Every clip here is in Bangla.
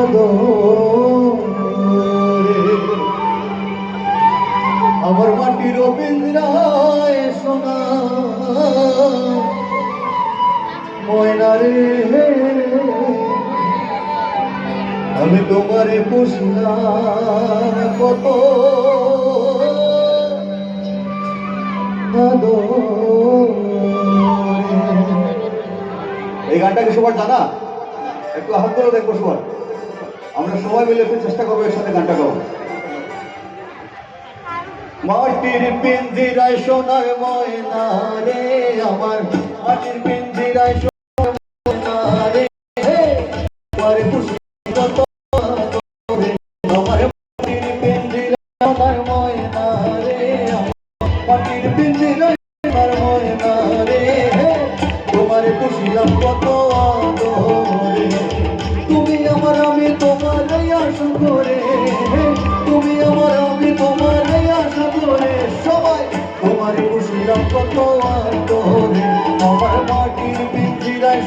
আদরে আমার মাটির রবীন্দ্রায় সোনা। ময়না রে আমি তোমারে পুষলাম কত আদরে। এই গানটা কি সবার জানা একটু হাত ধরে দেখব সবার। আমরা সবাই মিলে একটু চেষ্টা করব এর সাথে গানটা গাবো মাটির পিঞ্জিরায় সোনার ময়না রে, আমার মাটির পিঞ্জিরায় সোনার ময়না রে আমার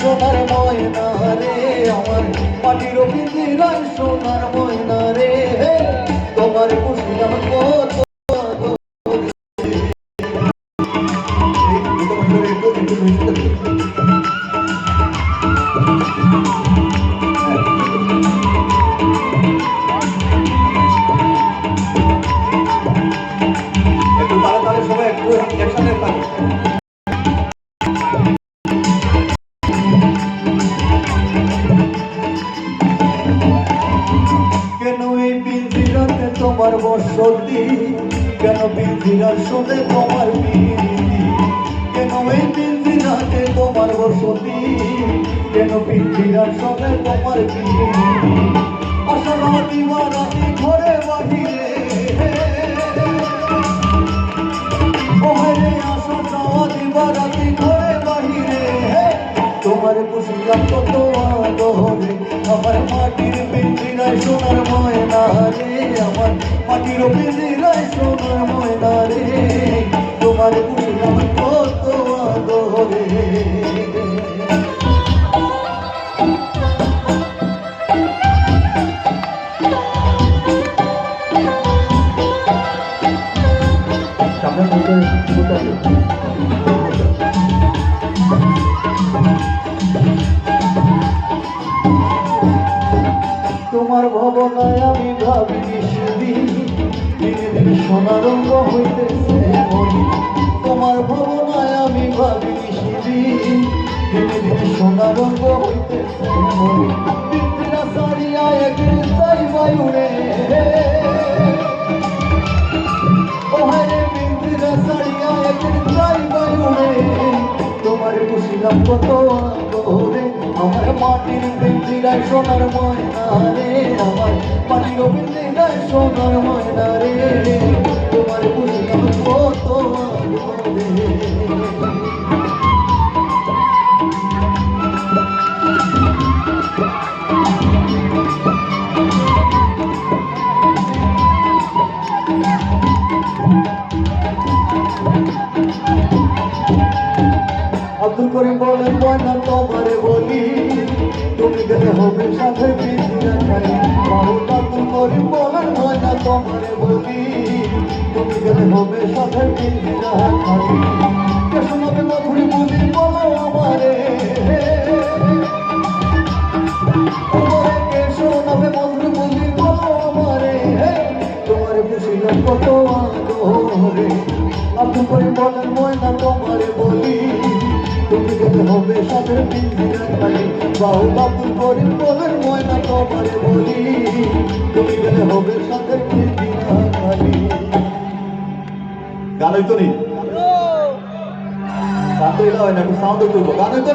সোনার ময়না রে, আমার মাটির পিঞ্জিরায় সোনার ময়না রে। তোমার কত একটু একটু বুঝতে একটু তাড়াতাড়ি সবাই একটু একসাথে তোমার বসতি, কেন পিঞ্জিরার শুনে তোমার পিরিতি কেন এই পিঞ্জিরাতে তোমার বসতি, কেন পিঞ্জিরার শুনে তোমার বারাতি ঘরে বাহিরে। ওহারে আসা যাওয়া দিবারাতি ঘরে বাহিরে। তোমার খুশিলাম কত আমার মাটির পিঞ্জিরায় সোনার ময়না রে, আমার মাটির পিঞ্জিরায় সোনার ময়না রে। তোমার খুশিলাম কত আদরে। সামনে বলতে তোমার ভবনায় আমি ভাবিনি সেদিন দিনে দিনে সোনা রঙ্গ হইতেছে তোমার ভবনায় আমি ভাবিনি সেদিন দিনে দিনে সোনা রঙ্গ হইতেছে তোমার খুশিলাম কত আমার মাটির পিঞ্জিরায় সোনার ময়না রে আমার মাটির পিঞ্জিরায় সোনার ময়না রে তোমার আব্দুল করিম বলেন, ময়না তোমারে বলি গেলে হবে সাথে পিছিয়ে খাই। বাহুল আব্দুল করিম বলেন ময়না তোমারে বলি। তুমি গেলে হবে সাথে পিছিয়ে খাই। কে শোনাবে মধুরি বলি বলো আমারে? কে শোনাবে মধুরি বলি বলো আমারে? তোমারে খুশিলাম কত আদরে। আব্দুল করিম বলেন ময়না বলি। তুমি হবে সাথে পিঞ্জিরা খালি বাহু আব্দুল করিম বলেন ময়না তোমারে বলি। তুমি গেলে হবে সাথে গান হইতো নি গান তো এলা হয় না একটু সাউন্ড গান হইতো নি?